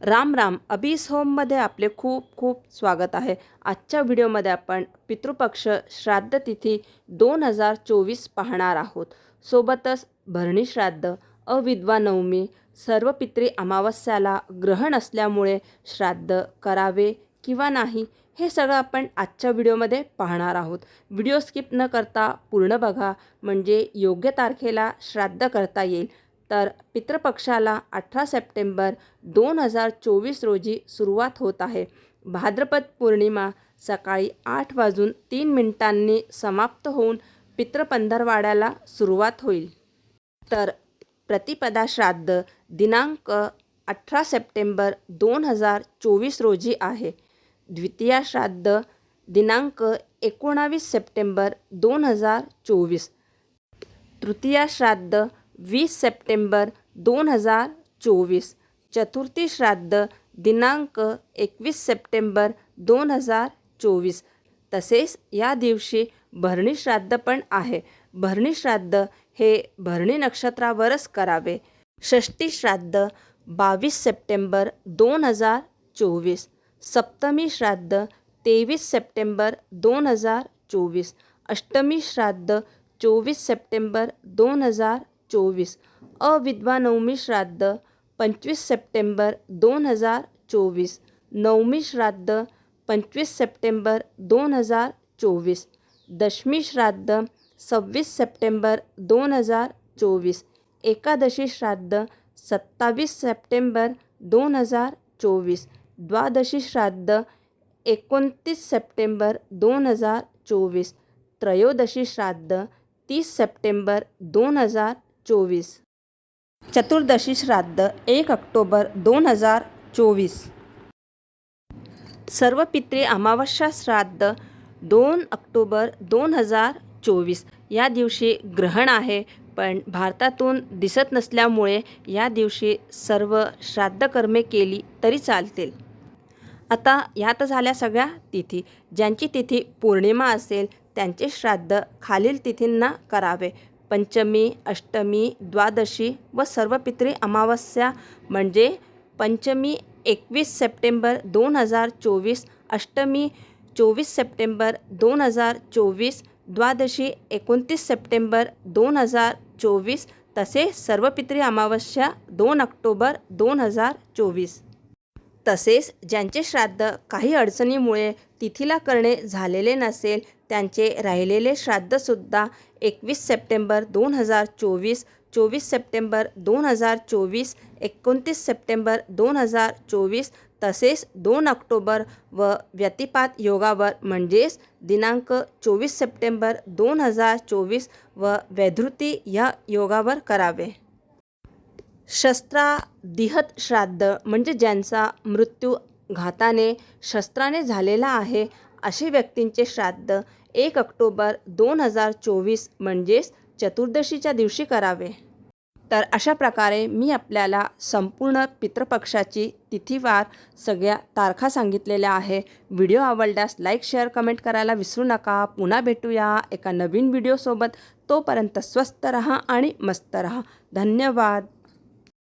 राम राम. अबीस होममध्ये आपले खूप खूप स्वागत आहे. आजच्या व्हिडिओमध्ये आपण पितृपक्ष श्राद्ध तिथी दोन हजार चोवीस पाहणार आहोत. सोबतच भरणी श्राद्ध अविद्वा नवमी सर्व पित्री अमावस्याला ग्रहण असल्यामुळे श्राद्ध करावे किंवा नाही हे सगळं आपण आजच्या व्हिडिओमध्ये पाहणार आहोत. व्हिडिओ स्किप न करता पूर्ण बघा. म्हणजे योग्य तारखेला श्राद्ध करता येईल. तर पितृपक्षाला अठरा सप्टेंबर दोन हजार चोवीस रोजी सुरुवात होत आहे. भाद्रपद पौर्णिमा सकाळी आठ वाजून तीन मिनिटांनी समाप्त होऊन पितृपंधरवाड्याला सुरुवात होईल. तर प्रतिपदा श्राद्ध दिनांक अठरा सप्टेंबर दोन हजार चोवीस रोजी आहे. द्वितीया श्राद्ध दिनांक एकोणावीस सप्टेंबर दोन हजार चोवीस. तृतीया श्राद्ध वीस सप्टेंबर दोन हजार चोवीस चतुर्थी श्राद्ध दिनांक एकवीस सप्टेंबर दोन हजार चोवीस. तसेच या दिवशी भरणी श्राद्ध पण आहे. भरणी श्राद्ध हे भरणी नक्षत्रावरच करावे. षष्टी श्राद्ध बावीस सप्टेंबर दोन हजार चोवीस. सप्तमी श्राद्ध तेवीस सप्टेंबर दोन हजार चोवीस. अष्टमी श्राद्ध चोवीस सप्टेंबर दोन हजार चोवीस. अविधवा नवमी श्राद्ध पंचवीस सप्टेंबर दोन हजार चोवीस. नवमी श्राद्ध पंचवीस सप्टेंबर दोन हजार चोवीस. दशमी श्राद्ध सव्वीस सप्टेंबर दोन हजार चोवीस. एकादशी श्राद्ध सत्तावीस सप्टेंबर दोन हजार चोवीस. द्वादशी श्राद्ध एकोणतीस सप्टेंबर दोन हजार चोवीस. त्रयोदशी श्राद्ध तीस सप्टेंबर दोन हजार चोवीस. चतुर्दशी श्राद्ध एक ऑक्टोबर दोन हजार चोवीस. सर्व पित्री अमावस्या श्राद्ध दोन ऑक्टोबर दोन हजार चोवीस. या दिवशी ग्रहण आहे पण भारतातून दिसत नसल्यामुळे या दिवशी सर्व श्राद्धकर्मे केली तरी चालतील. आता यात झाल्या सगळ्या तिथी. ज्यांची तिथी पौर्णिमा असेल त्यांचे श्राद्ध खालील तिथींना करावे. पंचमी अष्टमी द्वादशी व सर्व पित्री अमावस्या म्हणजे पंचमी एकवीस सप्टेंबर दोन हजार चोवीस अष्टमी चोवीस सप्टेंबर दोन हजार चोवीस द्वादशी एकोणतीस सप्टेंबर दोन हजार चोवीस तसे सर्वपित्री अमावस्या दोन ऑक्टोबर दोन हजार चोवीस. तसेच ज्यांचे श्राद्ध काही अडचणीमुळे तिथीला करणे झालेले नसेल त्यांचे राहिलेले श्राद्धसुद्धा एकवीस सप्टेंबर दोन हजार चोवीस चोवीस सप्टेंबर दोन हजार चोवीस एकोणतीस सप्टेंबर दोन हजार चोवीस तसेच दोन ऑक्टोबर व व्यतिपात योगावर म्हणजेच दिनांक चोवीस सप्टेंबर दोन हजार चोवीस व वैधृती या योगावर करावे. शस्त्रादिहत श्राद्ध म्हणजे ज्यांचा मृत्यू घाताने शस्त्राने झालेला आहे असे व्यक्तींचे श्राद्ध एक ऑक्टोबर दोन हजार चोवीस म्हणजेच चतुर्दशीच्या दिवशी करावे. तर अशा प्रकारे मी आपल्याला संपूर्ण पितृपक्षाची तिथीवार सगळ्या तारखा सांगितलेल्या आहे. व्हिडिओ आवडल्यास लाईक शेअर कमेंट करायला विसरू नका. पुन्हा भेटूया एका नवीन व्हिडिओसोबत. तोपर्यंत स्वस्त रहा आणि मस्त रहा. धन्यवाद.